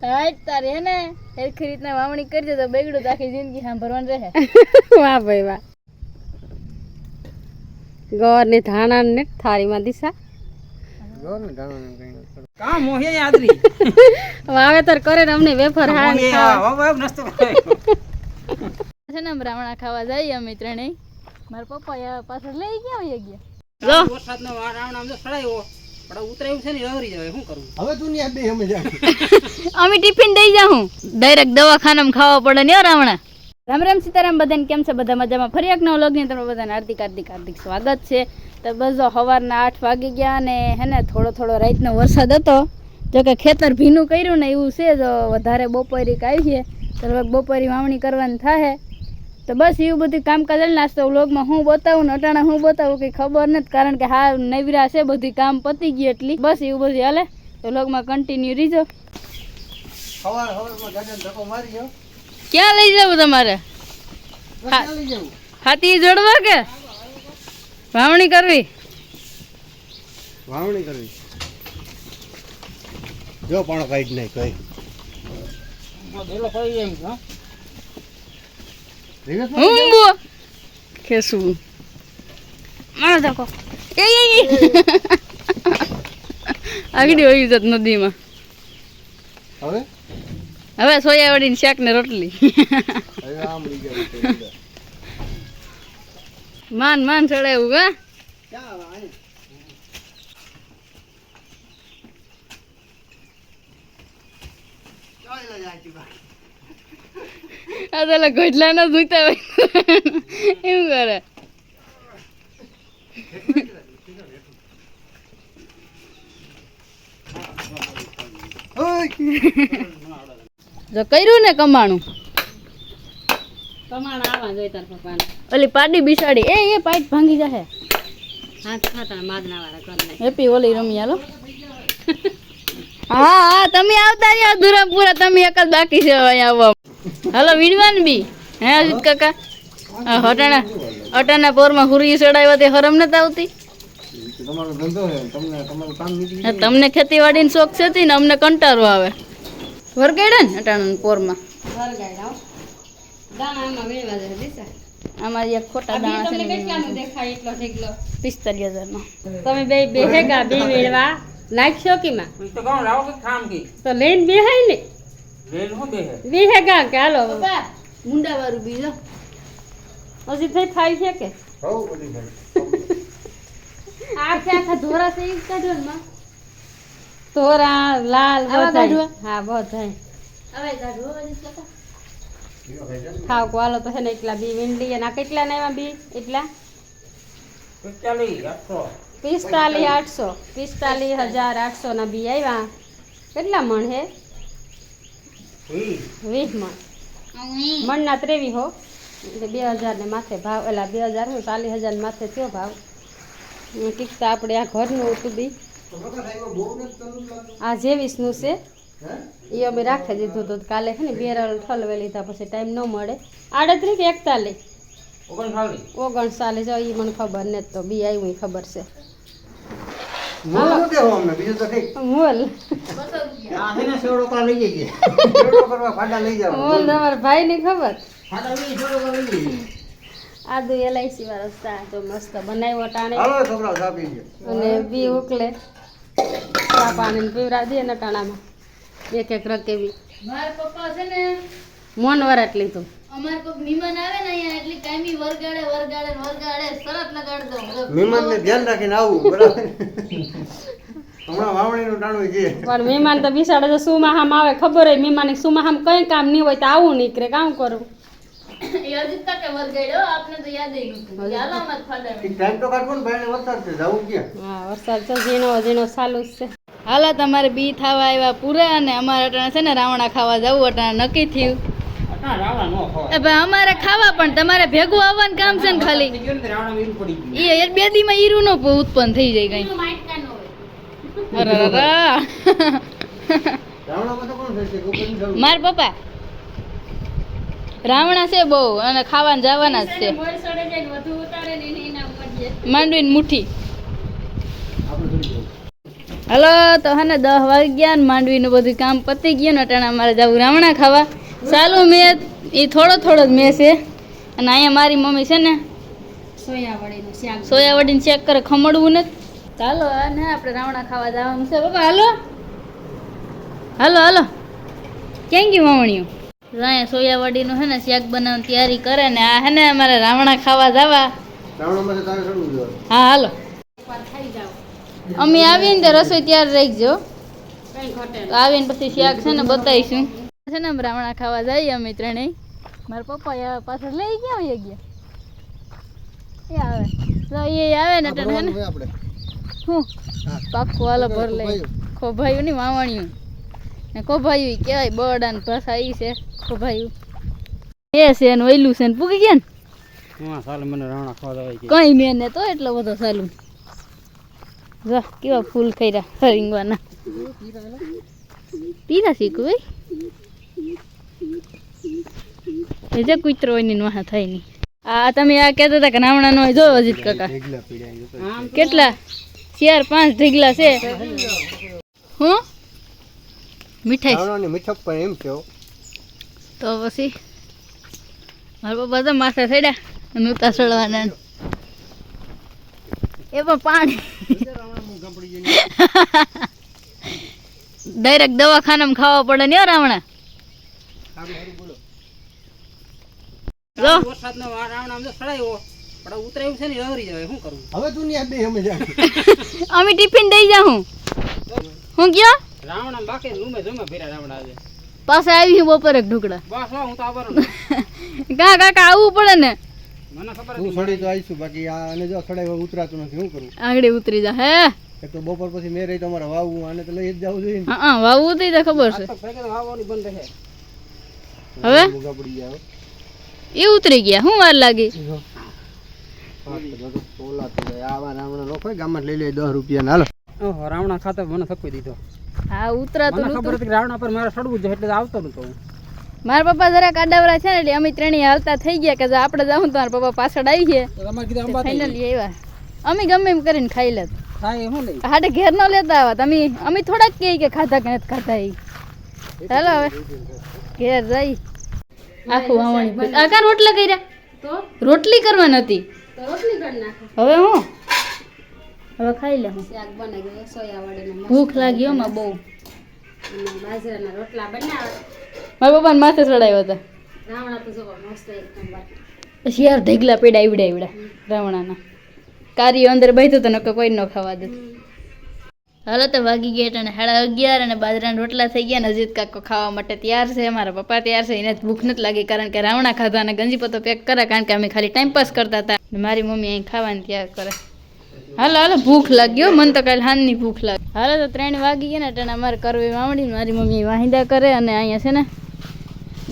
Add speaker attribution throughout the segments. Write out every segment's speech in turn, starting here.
Speaker 1: હાય તારે હે ને સરખી રીતના વાવણી કરજે તો બગડું આખી જિંદગી સાંભળવાનું રહે.
Speaker 2: વાહ ભાઈ વાહ. ગોર ને ધાણા ને થાળીમાં દિશા.
Speaker 3: કામ મોહે યાદરી
Speaker 2: વાવેતર કરે ને અમને વેફર હા
Speaker 3: નસ્તો
Speaker 1: છે ને બ્રાહ્મણા ખાવા જઈએ અમે ત્રણેય. મારા પપ્પા પાછળ લઈ ગયા હોય ગયા.
Speaker 2: જો
Speaker 3: વરસાદનો રાવણ આમ તો સડાયો. પણ ઉતરાયું છે ને રહરી જાય શું કરું
Speaker 4: હવે દુનિયા બે અમે
Speaker 1: ટિફિન દઈ જાઉં. ડાયરેક્ટ દવાખાનામાં ખાવા પડે ને રાવણા. રામ રામ સીતારામ બધાને કેમ છે? બધા મજામાં? ફરી એક નવો લગ્ન તમે બધાને હાર્દિક હાર્દિક હાર્દિક સ્વાગત છે. તો બસ સવારના આઠ વાગી ગયા અને હે ને થોડો થોડો રાતનો વરસાદ હતો. જો કે ખેતર ભીનું કર્યું ને એવું છે જો વધારે બપોરી આવી છે તો બપોરી વાવણી કરવાની થાય તો બસ એવું બધું કામ કરેલ નાસ્તો વ્લોગમાં હું બતાવું ને અટાણા હું બતાવું કંઈ ખબર નથી કારણ કે હા નવીરા છે બધી કામ પતી ગઈ એટલી. બસ એવું બધું હાલે. તો વ્લોગમાં કન્ટિન્યુ રીજો. ક્યાં લઈ જવું તમારે? હા.
Speaker 4: લઈ જવું?
Speaker 1: હાથી જોડવા કે? વાવણી કરવી?
Speaker 4: વાવણી કરવી. જો પણ કઈ
Speaker 3: જ નહીં કઈ એમ હા?
Speaker 4: દિવસ
Speaker 1: હું બો ખેસું મારો ધક્કો એ. આગળ વહી જત નદીમાં
Speaker 4: હવે
Speaker 1: હવે સોયાવડી શાક ને રોટલી માન માન
Speaker 4: ક્યાં અહીં ચાલે જાય.
Speaker 1: આ તો ગોટલા ના ધોતા હોય. એમ કરે. જો કર્યું ને કમાણું?
Speaker 2: કમાણ આવા જોઈ તાર પપ્પાને.
Speaker 1: ઓલી પાડી બિસાડી. એ એ પાઇટ ભાંગી જશે
Speaker 2: હાથ ખાતા માદના વાળા કર
Speaker 1: હેપી ઓલી રમી હાલો. હા હા તમે આવતા રહ્યા. અધૂરા તમે એક જ બાકી છે અહીંયા આવવા હાલો વિડવાન બી. હે અજીત કાકા? અટાણા અટાણા પોરમાં હુરી ચડાવ્યા તે હરમ નથી આવતી?
Speaker 4: તમને ખેતીવાડી કામ
Speaker 1: હા, તમને ખેતીવાડીનો શોખ છે તી ને અમને કંટારો આવે. વરગાડ્યા ને અટાણા પોરમાં.
Speaker 2: વરગાડ આમાં
Speaker 1: એક ખોટા દાણા છે
Speaker 2: દેખાય એટલો ઢેકલો?
Speaker 1: પિસ્તાલીસ હજારનો.
Speaker 2: તમે બે બે હેગા બે વેળવા નાખશો
Speaker 3: શોકીમાં તો
Speaker 2: લઈને બેહાય ને.
Speaker 3: રેલ હું બેહે.
Speaker 2: બે હેગા કે હાલો
Speaker 1: મુંડા વાળું બીજો.
Speaker 2: હજી થઈ થાય છે કે?
Speaker 4: બધી ભાઈ
Speaker 1: આખે આખા ધોરા છે ઈ કાઢો ને માં.
Speaker 2: તોરા લાલ હા બધા
Speaker 1: હવે કાઢો અજીત કાકા
Speaker 2: ખાવ કોલો તો છે ને એટલા બી વીંડી અને કેટલા ના એમાં બી? એટલા?
Speaker 3: પિસ્તાલીસ આઠસો.
Speaker 2: પિસ્તાલીસ આઠસો. પિસ્તાલીસ હજાર આઠસો ના બી આવ્યા કેટલા મણ હે?
Speaker 3: વીસ.
Speaker 2: મણ મણના ત્રેવી હો. એટલે બે હજાર ને માથે ભાવ એટલે બે હજાર હું ચાલીસ હજાર ને માથે થયો ભાવ. કીકતા ટીકતા આપણે આ ઘરનું હતું બી. આ જે જેવીસનું છે. એ અમે રાખી દીધું હતું કાલે છે ને બેરલ ઠલવે લીધા પછી ટાઈમ ન મળે. આડત્રીસ કે એકતાલીસ?
Speaker 3: ઓગણસાલીસ
Speaker 2: ઓગણચાલીસ એ મને ખબર ને તો બી આવ્યું ખબર છે.
Speaker 4: મોં ન દેવો અમને બીજું તો ઠીક
Speaker 2: મોલ
Speaker 3: આ છે ને સેવડો લઈ જઈએ.
Speaker 4: ખેડૂતો કરવા ફાડા લઈ જાવ
Speaker 2: મોલ તમારા ભાઈની ખબર?
Speaker 3: ફાટા લઈ સેવડો લઈ જઈએ.
Speaker 2: આદુ એલઆઈસી વાળો ચા જો મસ્ત બનાવ્યો ટાણે.
Speaker 4: હાલો છોકરાઓ ચા પી ગયો
Speaker 2: અને બી ઉકલે. ચા પાણી ને દે ને ટાણામાં. એક એક રકેવી
Speaker 1: મારા પપ્પા છે ને
Speaker 2: મોન વરાટ લીધું
Speaker 1: અમારે કોઈક મહેમાન આવે ને અહીંયા એટલી કાયમી વરગાડે વરગાડે વરગાડે સરસ લગાડ દો
Speaker 4: મહેમાનને ધ્યાન રાખીને આવું બરાબર? હમણાં વાવણીનું ટાણું છે.
Speaker 2: પણ મહેમાન તો બિસાડે તો સુમાહામ આવે ખબર હોય મહેમાન સુમાહામ કઈ કામ નહીં હોય તો આવું નીકળે કામ કરું.
Speaker 1: હાલો અમારે ફાડા
Speaker 4: ઠીક ટાઈમ તો કાઢવો ને ભાઈને વરસાદ છે જવું ક્યાં?
Speaker 2: હા વરસાદ તો ઝીણો ઝીણો ચાલુ જ છે.
Speaker 1: હાલો તમારે બી થવા આવ્યા પૂરા અને અમારે અટાણે છે ને રાવણા ખાવા જવું અટાણે નક્કી થયું.
Speaker 3: અટા રાવણા નો ખવાય.
Speaker 1: એ ભાઈ અમારે ખાવા પણ તમારે ભેગું આવવાનું કામ છે ને ખાલી. એ બે દીમાં ઈરું નો ઉત્પન્ન થઈ જાય કઈ. માર પપ્પા. રાવણા છે બહુ અને ખાવાના જવાના જ છે. માંડવી મુઠ્ઠી. હલો તો હને દસ વાગ્યા ને માંડવીનું બધું કામ પતી ગયું ને અટાણા મારે જવું રાવણા ખાવા. ચાલુ મેં એ થોડો થોડો જ મેં છે. અને અહીંયા મારી મમ્મી છે ને
Speaker 2: સોયાવડીનું
Speaker 1: સોયાવડીને ચેક કરે ખમડવું નથી. ચાલો ને આપણે રાવણા ખાવા જવાનું છે. બાબા હાલો. હાલો હાલો. ક્યાં ગયું વાવણિયું? અહીંયા સોયાવાડીનું હે ને શાક બનાવવાની તૈયારી કરે ને આ હે ને અમારે રાવણા ખાવા જવા. હા હાલો. અમે આવીને તો રસોઈ તૈયાર રાખજો. તો આવીને પછી શાક છે ને બતાવીશું. છે ને રાવણા ખાવા જઈએ અમે ત્રણેય. મારા પપ્પા પાછળ લઈ ગયા ગયા. એ આવે. તો એ આવે ને એટલે હે? પાક્કું હાલો ભર લે. ખોભાયું. ની વાવણિયું. ને ખોભાયું કહેવાય બરડા ને ભાષા ઈ છે ખોભાયું. એ છે ને વૈલું છે ને પૂકી ગયા ને? કઈ મેં ને તો એટલો બધો સાલું. જો કેવા ફૂલ ખર્યા રીંગવાના પીરા શીખું ભાઈ એ જે કૂતરો હોયની વાહ થાય નહીં. આ તમે આ કહેતા હતા કે નામણા નો જોયો અજીત કાકા. કેટલા? ચાર પાંચ ઢીગલા છે. હું? મીઠાઈ.
Speaker 4: મીઠપ પણ એમ છે
Speaker 1: તો પછી મારા પપ્પા તો માથે ચડ્યા. અને ઉતા ચડવાના. એ પણ પાણી. ડાયરેક્ટ દવાખાનામાં ખાવા પડે ને રાવણા.
Speaker 3: રાવણા પણ આ ઉતરાયું છે ને લહરી જાય શું કરવું?
Speaker 4: હવે તું ની આ બે અમે જા
Speaker 1: અમે ટિફિન દઈ જાઉં. હું ગયો?
Speaker 3: રાવણા બાકી રૂમે જમે ભેરા રાવણા આજે.
Speaker 1: પાસે આવી બપોરે ઢુકડા
Speaker 3: બસ હો, હું તો આવવાનું
Speaker 1: કા કાકા આવવું પડે ને.
Speaker 3: મને ખબર
Speaker 4: તું
Speaker 3: હતી
Speaker 4: સડી તો આવીશું બાકી આ અને જો સડાય ઉતરાતું નથી શું કરું?
Speaker 1: આંગળી ઉતરી જા હે?
Speaker 4: એક તો બપોર પછી મેં રહી તમારે વાવવું આને તો લઈ જ જવું જોઈએ ને.
Speaker 1: હા હા વાવવું તો તો ખબર છે.
Speaker 3: તો ભેગા તો વાવવાની બંધ રહે.
Speaker 1: હવે?
Speaker 4: ભૂગા પડી ગયા હો.
Speaker 1: એ ઉતરી ગયા શું વાર લાગી?
Speaker 4: ગામમાં લઈ લે દસ રૂપિયા હાલો.
Speaker 3: ઓહો રાવણા ખાતા મને થકવી દીધો.
Speaker 1: હા ઉતરાતું
Speaker 3: મને ખબર હતી રાવણા પર મારે સડવું જોઈએ એટલે આવતો નતો હું.
Speaker 1: મારા પપ્પા જરાક આડાવરા છે ને એટલે અમે ત્રણેય હાલતા થઈ ગયા કે આપણે જાઉં તો મારા પપ્પા પાછળ આવી ગયા
Speaker 3: તો તમારે કીધું અંબા
Speaker 1: ફાઇનલી આવ્યા. અમે ગમે એમ કરીને ખાઈ લેત. હાડે ઘેર ન લેતા આવા. તમે અમે થોડાક કહે કે ખાધા કે નથી ખાધા એ ચાલો હવે. ઘેર જઈ. આખું વાવણી. ભરી- રોટલા કર્યા
Speaker 2: તો
Speaker 1: રોટલી કરવા નથી
Speaker 2: તો? રોટલી કરી નાખો
Speaker 1: હવે હું? હવે ખાઈ લે હું.
Speaker 2: શાક બનાવી ગયો સોયાવડીનું
Speaker 1: ભૂખ લાગી હો માં બહુ.
Speaker 2: બાજરાના રોટલા બનાવે
Speaker 1: મારા પપ્પાને માથે ચડાવ્યા હતા.
Speaker 2: રાવણા તો જોવો મસ્ત એક
Speaker 1: પછી યાર ઢેગલા પેડા ઈવડા આવડ્યા રાવણાના. કારીઓ અંદર બેઠું તો નકર કોઈ ન ખાવા દે. હાલો તો વાગી ગયા અને સાડા અગિયાર અને બાજરાના રોટલા થઈ ગયા અને અજીત કાકો ખાવા માટે તૈયાર છે. મારા પપ્પા તૈયાર છે. એને ભૂખ નથી લાગી કારણ કે રાવણા ખાધા અને ગંજીપતો પેક કરે કારણ કે અમે ખાલી ટાઈમ પાસ કરતા હતા. મારી મમ્મી અહીં ખાવાની તૈયાર કરે. હાલો હાલો, ભૂખ લાગ્યો. મને તો કાલે હાનની ભૂખ લાગી. હાલો તો ત્રણ વાગી ગયા ને એટલે અમારે કરવી વાવણી મારી મમ્મી વાહિંદા કરે અને અહીંયા છે ને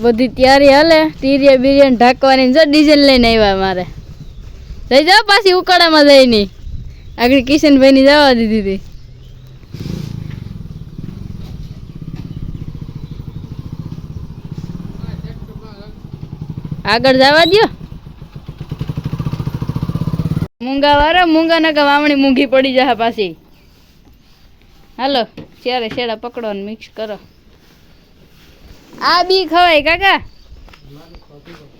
Speaker 1: બધી તૈયારી હાલે. ટીરિયા બિરિયાની ઢાંકવાની જો ડીઝલ લઈને આવ્યા મારે. જઈ જાઓ પાછી ઉકાળામાં જઈને. આગળ કિશનભાઈની જવા દીધી હતી. આગળ જવા દ્યો. મૂંગા વાળા મૂંગા નકા વાવણી મૂંગી પડી જાય પાછી. હાલો ચારે શેડા પકડો ને મિક્સ કરો. આ બી ખવાય કાકા.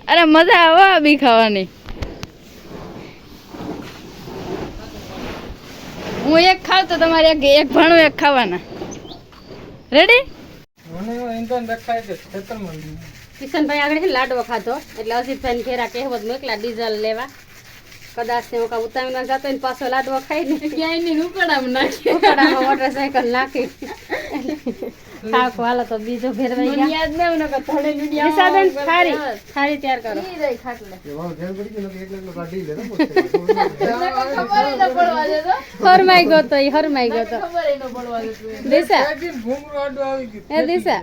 Speaker 1: અરે મજા આવે આ બી ખાવાની. હું એક ખાવ તો તમારે એક એક ભાણું એક ખાવાના. રેડી
Speaker 2: કિશનભાઈ આગળ છે લાડવો ખાધો. એટલે અજીતભાઈ ઘેરા કહેવત મોકલા ડીઝલ લેવા. કદાચ તે હું ઉતાવળમાં જતો ને પાછો લાડવો ખાઈ ને
Speaker 1: ક્યાંય નહીં ઉકળામાં નાખી.
Speaker 2: ઉકાળામાં મોટરસાયકલ નાખી. થાક હાલો તો બીજો ફેરવાઈ ગયા.
Speaker 1: યાદ ના આવે નકર થોડે વિડિયા
Speaker 2: સાધન ખારી ખારી તૈયાર કરો.
Speaker 1: ઈ રહી ખાટલે
Speaker 4: એ વાળો ઘેર પડી ગયો એક લાખ કાઢી લે ને
Speaker 1: ખબર ન પડવા દેતો
Speaker 2: હરમાઈ ગયો તો ઈ હરમાઈ ગયો તો.
Speaker 1: ખબર ન પડવા દેતો
Speaker 2: દિશા? એ દિશા?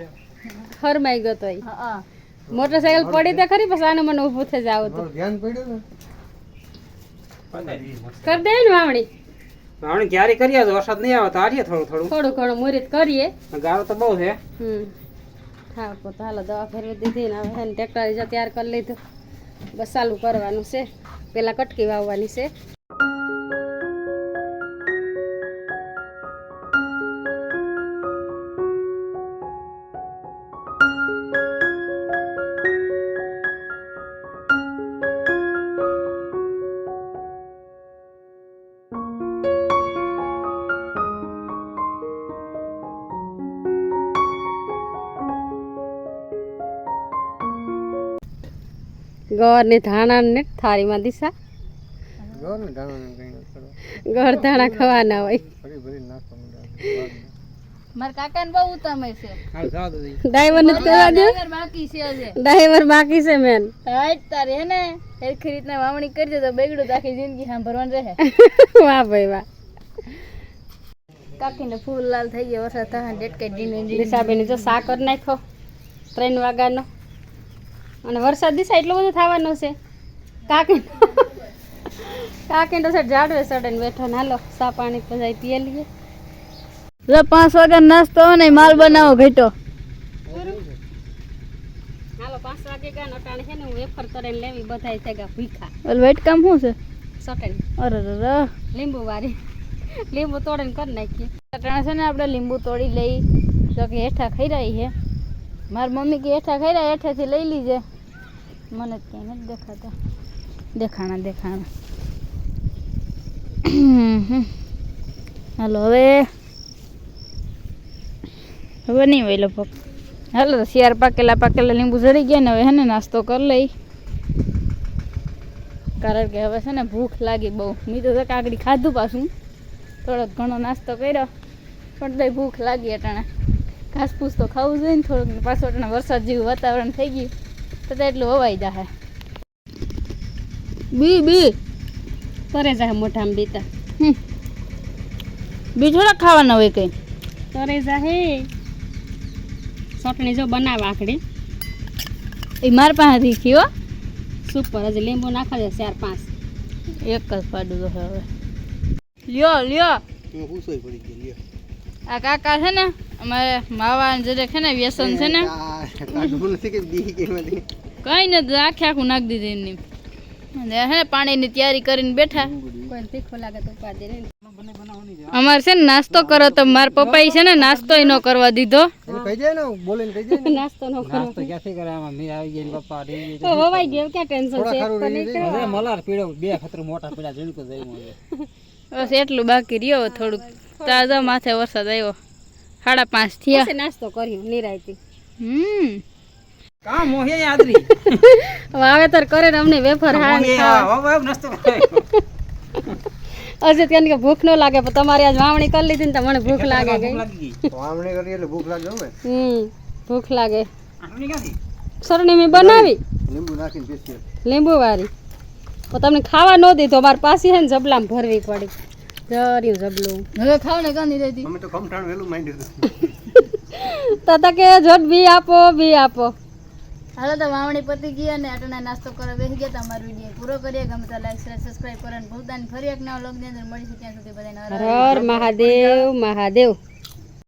Speaker 2: હરમાઈ ગયો તો ઈ.
Speaker 1: હા.
Speaker 2: મોટરસાયકલ પડી તો ખરી પછી આને મને ઊભું થઈ જાવ તો.
Speaker 4: ધ્યાન પડ્યું ને.
Speaker 2: કર દે ને વાવણી.
Speaker 3: વાવણી ક્યારે કરીએ? તો વરસાદ નહીં આવે તો આરીએ થોડું થોડું.
Speaker 2: થોડું ઘણું મુહૂર્ત કરીએ.
Speaker 3: ગાળો તો બહુ છે.
Speaker 2: હમ. હા તો હાલો દવા ફેરવી દીધી ને હવે ટ્રેક્ટર તૈયાર કરી લીધું. બસ ચાલુ કરવાનું છે. પેલા કટકી વાવવાની છે. ગોળ ને ધાણા ને થાળીમાં દિશા. ગોળ ધાણા ખાવાના હોય.
Speaker 1: મારા કાકાને બહુ ઉતામળ છે.
Speaker 3: હાલ જવા દો ઈ.
Speaker 2: ડ્રાઈવર ને કહેવા દે.
Speaker 1: બાકી છે હજે
Speaker 2: ડ્રાઈવર બાકી છે મેન
Speaker 1: હાઈટ તારે હે ને સરખી રીતના વાવણી કરજો તો બગડું આખી જિંદગી સાંભળવાનું રહે.
Speaker 2: વાહ ભાઈ વાહ.
Speaker 1: કાકીને ફૂલ લાલ થઈ ગયા વરસાદ થાય ડેટકાઈ ડીને
Speaker 2: દિશાબેન જો સા કરી નાખ્યો ત્રણ વાગ્યાનો. અને વરસાદ દિશા એટલો બધો થવાનો છે. કાકી કાકી તો સર જાડવે ચડે બેઠો ને હાલો સા પાણી પજાઈ પીએ લઈએ.
Speaker 1: જો પાંચ વાગ્યા નાસ્તો ને માલ બનાવો ઘેટો.
Speaker 2: હાલો પાંચ વાગે ગયા નટાણ છે ને હું વેફર કરીને લેવી બધાય છે ગયા ભૂખા.
Speaker 1: ઓલ વેટ કામ શું છે?
Speaker 2: સટન
Speaker 1: અરે રે
Speaker 2: લીંબુ વાળી લીંબુ તોડીને કરી નાખીએ.
Speaker 1: અટાણે છે ને આપણે લીંબુ તોડી લઈ જો કે હેઠા ખાઈ રહી છે. મારી મમ્મી કે હેઠા ખાઈ એઠેથી લઈ લીજે. મને ક્યાંય નથી દેખાતા. દેખાણા દેખાણા. હાલો, હવે. હવે નહીં હોય લગભગ હાલો, તો શિયાર પાકેલા પાકેલા લીંબુ ચડી ગયા ને હવે હે ને નાસ્તો કરી લઈ. કારણ કે હવે છે ને ભૂખ લાગી બહુ. મેં તો કાકડી ખાધું પાછું. થોડોક ઘણો નાસ્તો કર્યો, પણ તોય ભૂખ લાગી અટાણે. ઘાસ ફૂસ તો ખાવું જોઈએ ને થોડુંક પાછું અટાણે વરસાદ જેવું વાતાવરણ થઈ ગયું તો એટલું હવાઈ જાહે. બી બી.
Speaker 2: કરે જાહે મોઢામાં બીતા.
Speaker 1: હમ. બી થોડા ખાવાના હોય કંઈ.
Speaker 2: કરે જાહે. ચટણી જો બનાવે આખડી.
Speaker 1: એ મારા પાસેથી હો.
Speaker 2: સુપર હજી લીંબુ નાખવા છે ચાર પાંચ.
Speaker 1: એક જ પાડું હવે. લ્યો લ્યો.
Speaker 4: હું પૂછોય પડી ગયો લ્યો.
Speaker 1: આ કાકા છે ને અમારે માવા જરે છે ને વ્યસન છે ને. કઈ નથી આખે આખું નાખી દીધી એમની. હે પાણીની તૈયારી કરીને બેઠા.
Speaker 2: કોઈ તીખું લાગે તો ઉપાડી દે ને
Speaker 1: અમારે છે ને નાસ્તો કરો તો મારા પપ્પાએ છે ને નાસ્તો ન કરવા દીધો.
Speaker 2: નાસ્તો નો
Speaker 3: નાસ્તો ક્યાંથી કરે? આવી પપ્પા
Speaker 2: તો હવાઈ ગયો ક્યાં ટેન્શન છે?
Speaker 3: મલાર બે ખતર મોટા
Speaker 1: બસ એટલું બાકી રહ્યો થોડુંક. તાજા માથે વરસાદ આવ્યો. સાડા પાંચ થયા.
Speaker 2: નાસ્તો કર્યો નિરાયતી.
Speaker 1: હમ.
Speaker 3: કામ મોહે યાદરી?
Speaker 2: વાવેતર કરે ને અમને વેફર હા
Speaker 3: નાસ્તો
Speaker 2: ત્યાં કે ભૂખ ન લાગે પણ તમારી આજ વાવણી કરી લીધી ને તો મને ભૂખ લાગે ગઈ.
Speaker 4: વાવણી કરી એટલે ભૂખ લાગે હવે
Speaker 2: હમ ભૂખ લાગે. સરણી મેં બનાવી.
Speaker 4: લીંબુ નાખીને
Speaker 2: લીંબુ વાળી પણ તમને ખાવા ન દીધો મારી પાસે છે ને જબલામાં ભરવી પડી. જર્યું જબલું
Speaker 1: હવે ખાવ ને કાંદી રહેતી
Speaker 4: અમે તો કમઠાણ વેલું માંડ્યું હતું.
Speaker 2: તો તો કે જોટ બી આપો બી આપો.
Speaker 1: હાલો તો વાવણી પતી ગઈ અને અટણા નાસ્તો કરવા બેસી ગયા તમારો વીડિયો પૂરો કરીએ. ગમે તો લાઈક શેર સબસ્ક્રાઈબ કરો અને ભૂલતા ફરી એક નવા લોકની અંદર મળીશું. ત્યાં સુધી બધાને
Speaker 2: હર મહાદેવ મહાદેવ.